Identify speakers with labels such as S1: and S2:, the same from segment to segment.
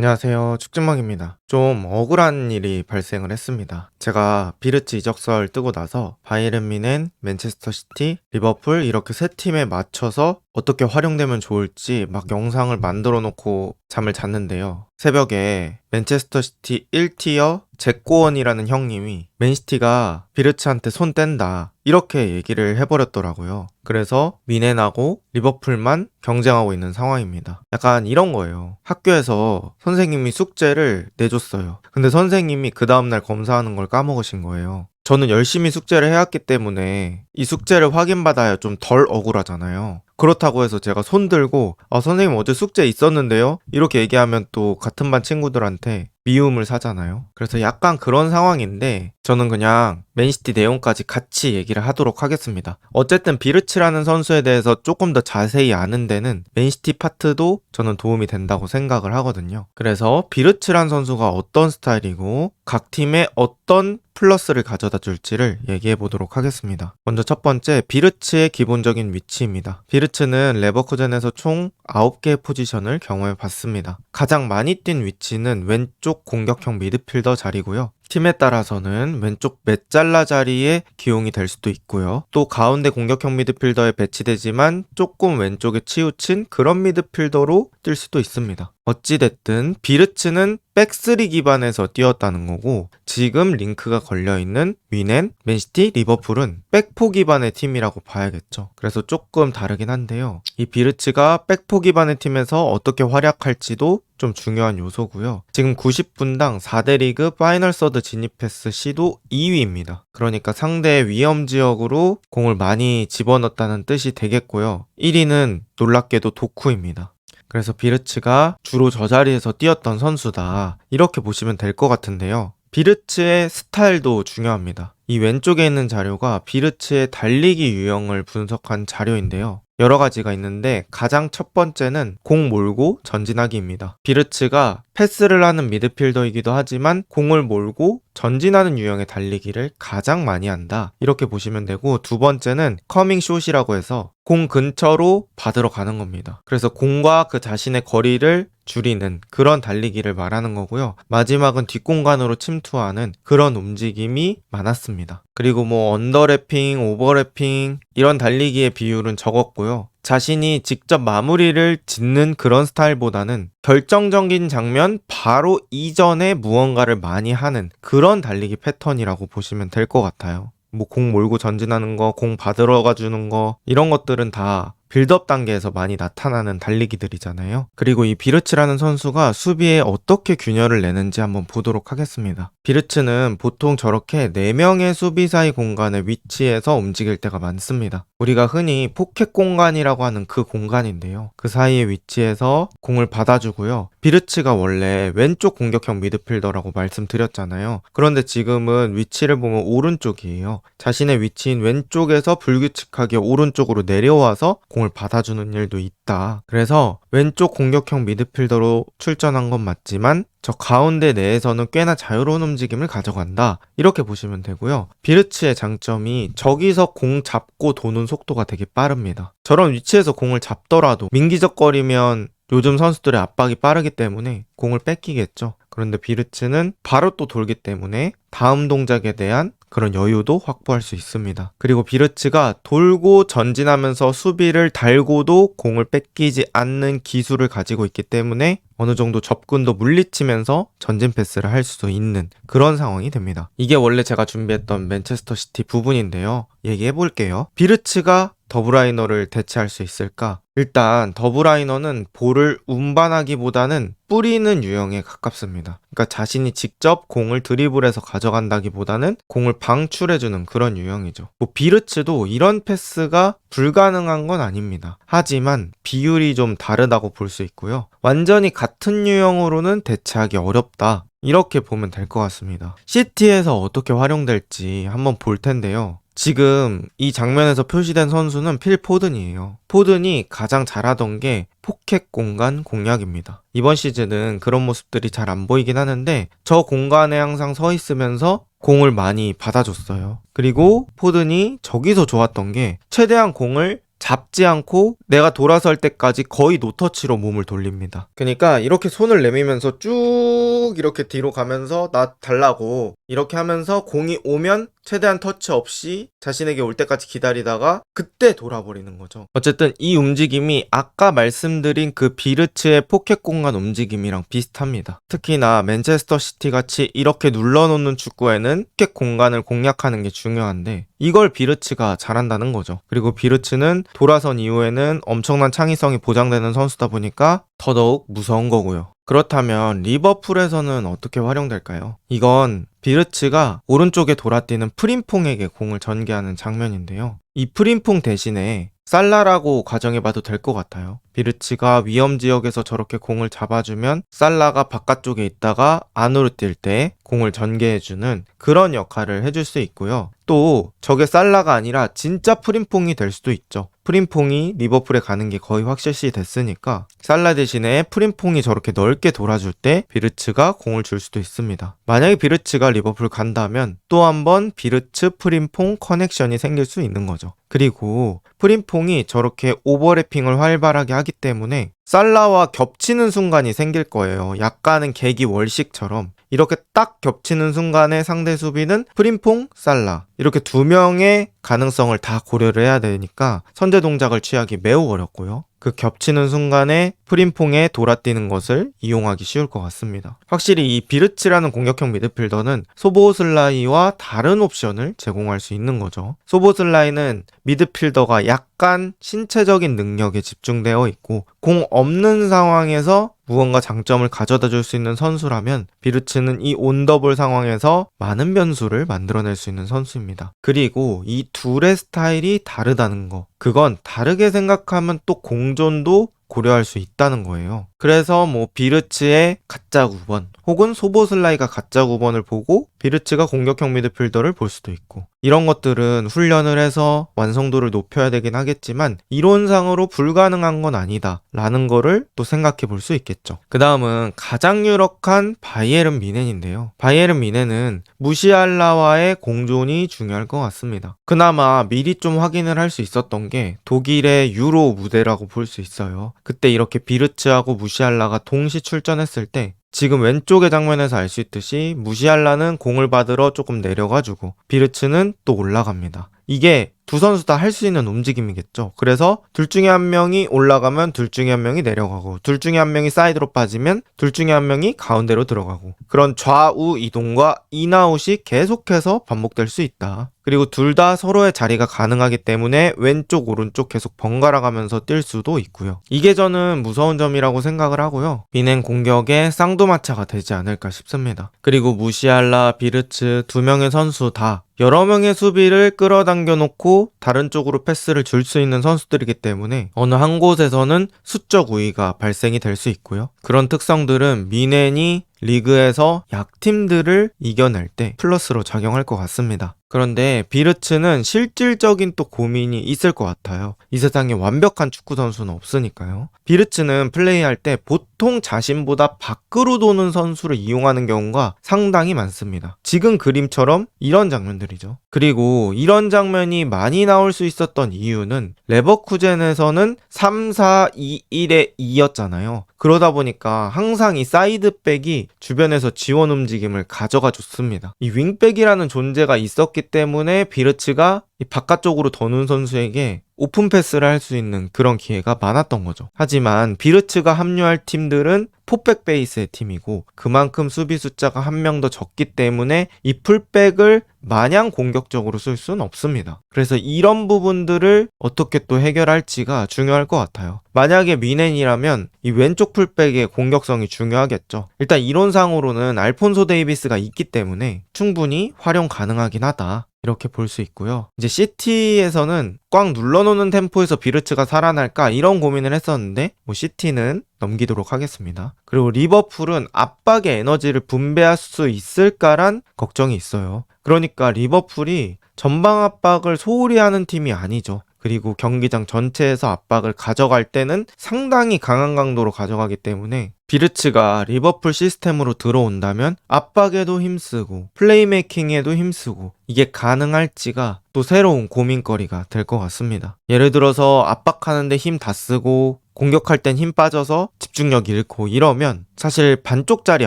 S1: 안녕하세요. 축진먹입니다. 좀 억울한 일이 발생을 했습니다. 제가 비르츠 이적설 뜨고 나서 바이에른 미넨, 맨체스터 시티, 리버풀 이렇게 세 팀에 맞춰서 어떻게 활용되면 좋을지 막 영상을 만들어 놓고 잠을 잤는데요. 새벽에 맨체스터 시티 1티어 잭고원이라는 형님이 맨시티가 비르츠한테 손 뗀다. 이렇게 얘기를 해버렸더라고요. 그래서 미넨하고 리버풀만 경쟁하고 있는 상황입니다. 약간 이런 거예요. 학교에서 선생님이 숙제를 내줬어요. 근데 선생님이 그 다음날 검사하는 걸 까먹으신 거예요. 저는 열심히 숙제를 해왔기 때문에 이 숙제를 확인받아야 좀 덜 억울하잖아요. 그렇다고 해서 제가 손 들고 아 선생님 어제 숙제 있었는데요? 이렇게 얘기하면 또 같은 반 친구들한테 미움을 사잖아요. 그래서 약간 그런 상황인데 저는 그냥 맨시티 내용까지 같이 얘기를 하도록 하겠습니다. 어쨌든 비르츠라는 선수에 대해서 조금 더 자세히 아는 데는 맨시티 파트도 저는 도움이 된다고 생각을 하거든요. 그래서 비르츠란 선수가 어떤 스타일이고 각 팀에 어떤 플러스를 가져다 줄지를 얘기해 보도록 하겠습니다. 먼저 첫 번째 비르츠의 기본적인 위치입니다. 비르츠는 레버쿠젠에서 총 9개의 포지션을 경험해 봤습니다. 가장 많이 뛴 위치는 왼쪽 공격형 미드필더 자리고요. 팀에 따라서는 왼쪽 메잘라 자리에 기용이 될 수도 있고요. 또 가운데 공격형 미드필더에 배치되지만 조금 왼쪽에 치우친 그런 미드필더로 뛸 수도 있습니다. 어찌됐든 비르츠는 백스리 기반에서 뛰었다는 거고 지금 링크가 걸려있는 위넨, 맨시티, 리버풀은 백포 기반의 팀이라고 봐야겠죠. 그래서 조금 다르긴 한데요. 이 비르츠가 백포 기반의 팀에서 어떻게 활약할지도 좀 중요한 요소고요. 지금 90분당 4대 리그 파이널 서드 진입 패스 시도 2위입니다. 그러니까 상대의 위험 지역으로 공을 많이 집어넣었다는 뜻이 되겠고요. 1위는 놀랍게도 도쿠입니다. 그래서 비르츠가 주로 저 자리에서 뛰었던 선수다. 이렇게 보시면 될 것 같은데요. 비르츠의 스타일도 중요합니다. 이 왼쪽에 있는 자료가 비르츠의 달리기 유형을 분석한 자료인데요. 여러 가지가 있는데 가장 첫 번째는 공 몰고 전진하기입니다. 비르츠가 패스를 하는 미드필더이기도 하지만 공을 몰고 전진하는 유형의 달리기를 가장 많이 한다. 이렇게 보시면 되고 두 번째는 커밍 숏이라고 해서 공 근처로 받으러 가는 겁니다. 그래서 공과 그 자신의 거리를 줄이는 그런 달리기를 말하는 거고요. 마지막은 뒷공간으로 침투하는 그런 움직임이 많았습니다. 그리고 뭐 언더래핑, 오버래핑 이런 달리기의 비율은 적었고요. 자신이 직접 마무리를 짓는 그런 스타일보다는 결정적인 장면 바로 이전에 무언가를 많이 하는 그런 달리기 패턴이라고 보시면 될 것 같아요. 뭐 공 몰고 전진하는 거, 공 받으러 가주는 거 이런 것들은 다 빌드업 단계에서 많이 나타나는 달리기들이잖아요. 그리고 이 비르츠라는 선수가 수비에 어떻게 균열을 내는지 한번 보도록 하겠습니다. 비르츠는 보통 저렇게 4명의 수비 사이 공간에 위치해서 움직일 때가 많습니다. 우리가 흔히 포켓 공간이라고 하는 그 공간인데요. 그 사이에 위치해서 공을 받아주고요. 비르츠가 원래 왼쪽 공격형 미드필더라고 말씀드렸잖아요. 그런데 지금은 위치를 보면 오른쪽이에요. 자신의 위치인 왼쪽에서 불규칙하게 오른쪽으로 내려와서 공을 받아주는 일도 있다. 그래서 왼쪽 공격형 미드필더로 출전한 건 맞지만 저 가운데 내에서는 꽤나 자유로운 움직임을 가져간다. 이렇게 보시면 되고요. 비르츠의 장점이 저기서 공 잡고 도는 속도가 되게 빠릅니다. 저런 위치에서 공을 잡더라도 민기적거리면 요즘 선수들의 압박이 빠르기 때문에 공을 뺏기겠죠. 그런데 비르츠는 바로 또 돌기 때문에 다음 동작에 대한 그런 여유도 확보할 수 있습니다. 그리고 비르츠가 돌고 전진하면서 수비를 달고도 공을 뺏기지 않는 기술을 가지고 있기 때문에 어느 정도 접근도 물리치면서 전진 패스를 할 수도 있는 그런 상황이 됩니다. 이게 원래 제가 준비했던 맨체스터 시티 부분인데요. 얘기해 볼게요. 비르츠가 더브라이너를 대체할 수 있을까? 일단 더브라이너는 볼을 운반하기보다는 뿌리는 유형에 가깝습니다. 그러니까 자신이 직접 공을 드리블해서 가져간다기보다는 공을 방출해주는 그런 유형이죠. 뭐 비르츠도 이런 패스가 불가능한 건 아닙니다. 하지만 비율이 좀 다르다고 볼 수 있고요. 완전히 같은 유형으로는 대체하기 어렵다. 이렇게 보면 될 것 같습니다. 시티에서 어떻게 활용될지 한번 볼 텐데요. 지금 이 장면에서 표시된 선수는 필 포든이에요. 포든이 가장 잘하던 게 포켓 공간 공략입니다. 이번 시즌은 그런 모습들이 잘 안 보이긴 하는데 저 공간에 항상 서 있으면서 공을 많이 받아줬어요. 그리고 포든이 저기서 좋았던 게 최대한 공을 잡지 않고 내가 돌아설 때까지 거의 노터치로 몸을 돌립니다. 그러니까 이렇게 손을 내밀면서 쭉 이렇게 뒤로 가면서 나 달라고 이렇게 하면서 공이 오면 최대한 터치 없이 자신에게 올 때까지 기다리다가 그때 돌아버리는 거죠. 어쨌든 이 움직임이 아까 말씀드린 그 비르츠의 포켓 공간 움직임이랑 비슷합니다. 특히나 맨체스터 시티 같이 이렇게 눌러놓는 축구에는 포켓 공간을 공략하는 게 중요한데 이걸 비르츠가 잘한다는 거죠. 그리고 비르츠는 돌아선 이후에는 엄청난 창의성이 보장되는 선수다 보니까 더더욱 무서운 거고요. 그렇다면 리버풀에서는 어떻게 활용될까요? 이건 비르츠가 오른쪽에 돌아뛰는 프림퐁에게 공을 전개하는 장면인데요. 이 프림퐁 대신에 살라라고 가정해봐도 될 것 같아요. 비르츠가 위험 지역에서 저렇게 공을 잡아주면 살라가 바깥쪽에 있다가 안으로 뛸 때 공을 전개해주는 그런 역할을 해줄 수 있고요. 또 저게 살라가 아니라 진짜 프림퐁이 될 수도 있죠. 프림퐁이 리버풀에 가는 게 거의 확실시 됐으니까 살라 대신에 프림퐁이 저렇게 넓게 돌아줄 때 비르츠가 공을 줄 수도 있습니다. 만약에 비르츠가 리버풀 간다면 또 한번 비르츠 프림퐁 커넥션이 생길 수 있는 거죠. 그리고 프림퐁이 저렇게 오버래핑을 활발하게 하기 때문에 살라와 겹치는 순간이 생길 거예요. 약간은 계기 월식처럼 이렇게 딱 겹치는 순간에 상대 수비는 프림퐁, 살라 이렇게 두 명의 가능성을 다 고려를 해야 되니까 선제 동작을 취하기 매우 어렵고요. 그 겹치는 순간에 프림퐁에 돌아뛰는 것을 이용하기 쉬울 것 같습니다. 확실히 이 비르츠라는 공격형 미드필더는 소보슬라이와 다른 옵션을 제공할 수 있는 거죠. 소보슬라이는 미드필더가 약간 신체적인 능력에 집중되어 있고 공 없는 상황에서 무언가 장점을 가져다 줄 수 있는 선수라면 비르츠는 이 온더볼 상황에서 많은 변수를 만들어낼 수 있는 선수입니다. 그리고 이 둘의 스타일이 다르다는 거. 그건 다르게 생각하면 또 공존도 고려할 수 있다는 거예요. 그래서 뭐 비르츠의 가짜 9번 혹은 소보슬라이가 가짜 9번을 보고 비르츠가 공격형 미드필더를 볼 수도 있고 이런 것들은 훈련을 해서 완성도를 높여야 되긴 하겠지만 이론상으로 불가능한 건 아니다 라는 거를 또 생각해 볼 수 있겠죠. 그 다음은 가장 유력한 바이에른 미넨인데요. 바이에른 미넨은 무시알라와의 공존이 중요할 것 같습니다. 그나마 미리 좀 확인을 할 수 있었던 게 독일의 유로 무대라고 볼 수 있어요. 그때 이렇게 비르츠하고 무시알라가 동시 출전했을 때 지금 왼쪽의 장면에서 알 수 있듯이 무시알라는 공을 받으러 조금 내려가지고 비르츠는 또 올라갑니다. 이게 두 선수 다 할 수 있는 움직임이겠죠. 그래서 둘 중에 한 명이 올라가면 둘 중에 한 명이 내려가고 둘 중에 한 명이 사이드로 빠지면 둘 중에 한 명이 가운데로 들어가고 그런 좌우 이동과 인아웃이 계속해서 반복될 수 있다. 그리고 둘 다 서로의 자리가 가능하기 때문에 왼쪽 오른쪽 계속 번갈아 가면서 뛸 수도 있고요. 이게 저는 무서운 점이라고 생각을 하고요. 비냉 공격의 쌍두마차가 되지 않을까 싶습니다. 그리고 무시알라, 비르츠 두 명의 선수 다 여러 명의 수비를 끌어당겨 놓고 다른 쪽으로 패스를 줄 수 있는 선수들이기 때문에 어느 한 곳에서는 수적 우위가 발생이 될 수 있고요. 그런 특성들은 미넨이 리그에서 약팀들을 이겨낼 때 플러스로 작용할 것 같습니다. 그런데 비르츠는 실질적인 또 고민이 있을 것 같아요. 이 세상에 완벽한 축구 선수는 없으니까요. 비르츠는 플레이할 때 보통 자신보다 밖으로 도는 선수를 이용하는 경우가 상당히 많습니다. 지금 그림처럼 이런 장면들이죠. 그리고 이런 장면이 많이 나올 수 있었던 이유는 레버쿠젠에서는 3, 4, 2, 1의 2였잖아요. 그러다 보니까 항상 이 사이드백이 주변에서 지원 움직임을 가져가 줬습니다. 이 윙백이라는 존재가 있었기 때문에 비르츠가 이 바깥쪽으로 더는 선수에게 오픈 패스를 할 수 있는 그런 기회가 많았던 거죠. 하지만 비르츠가 합류할 팀들은 포백 베이스의 팀이고 그만큼 수비 숫자가 한 명 더 적기 때문에 이 풀백을 마냥 공격적으로 쓸 수는 없습니다. 그래서 이런 부분들을 어떻게 또 해결할지가 중요할 것 같아요. 만약에 미넨이라면 이 왼쪽 풀백의 공격성이 중요하겠죠. 일단 이론상으로는 알폰소 데이비스가 있기 때문에 충분히 활용 가능하긴 하다. 이렇게 볼 수 있고요. 이제 시티에서는 꽉 눌러놓는 템포에서 비르츠가 살아날까 이런 고민을 했었는데 뭐 시티는 넘기도록 하겠습니다. 그리고 리버풀은 압박의 에너지를 분배할 수 있을까란 걱정이 있어요. 그러니까 리버풀이 전방 압박을 소홀히 하는 팀이 아니죠. 그리고 경기장 전체에서 압박을 가져갈 때는 상당히 강한 강도로 가져가기 때문에 비르츠가 리버풀 시스템으로 들어온다면 압박에도 힘쓰고 플레이메이킹에도 힘쓰고 이게 가능할지가 또 새로운 고민거리가 될 것 같습니다. 예를 들어서 압박하는데 힘 다 쓰고 공격할 땐 힘 빠져서 집중력 잃고 이러면 사실 반쪽짜리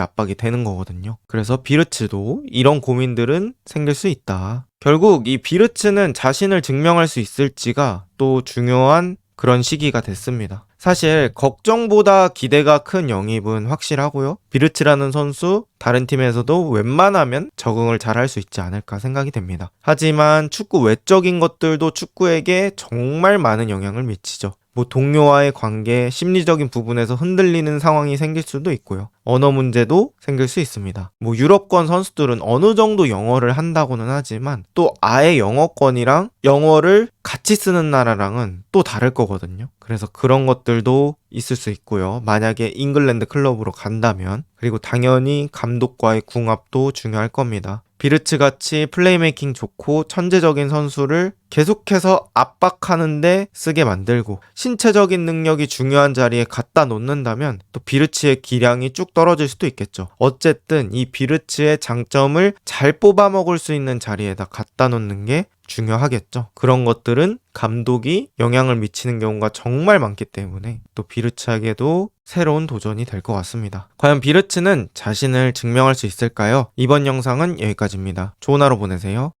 S1: 압박이 되는 거거든요. 그래서 비르츠도 이런 고민들은 생길 수 있다. 결국 이 비르츠는 자신을 증명할 수 있을지가 또 중요한 그런 시기가 됐습니다. 사실 걱정보다 기대가 큰 영입은 확실하고요. 비르츠라는 선수 다른 팀에서도 웬만하면 적응을 잘 할 수 있지 않을까 생각이 됩니다. 하지만 축구 외적인 것들도 축구에게 정말 많은 영향을 미치죠. 뭐 동료와의 관계, 심리적인 부분에서 흔들리는 상황이 생길 수도 있고요. 언어 문제도 생길 수 있습니다. 뭐 유럽권 선수들은 어느 정도 영어를 한다고는 하지만 또 아예 영어권이랑 영어를 같이 쓰는 나라랑은 또 다를 거거든요. 그래서 그런 것들도 있을 수 있고요. 만약에 잉글랜드 클럽으로 간다면 그리고 당연히 감독과의 궁합도 중요할 겁니다. 비르츠 같이 플레이메이킹 좋고 천재적인 선수를 계속해서 압박하는데 쓰게 만들고 신체적인 능력이 중요한 자리에 갖다 놓는다면 또 비르츠의 기량이 쭉 떨어질 수도 있겠죠. 어쨌든 이 비르츠의 장점을 잘 뽑아 먹을 수 있는 자리에다 갖다 놓는 게 중요하겠죠. 그런 것들은 감독이 영향을 미치는 경우가 정말 많기 때문에 또 비르츠에게도 새로운 도전이 될 것 같습니다. 과연 비르츠는 자신을 증명할 수 있을까요? 이번 영상은 여기까지입니다. 좋은 하루 보내세요.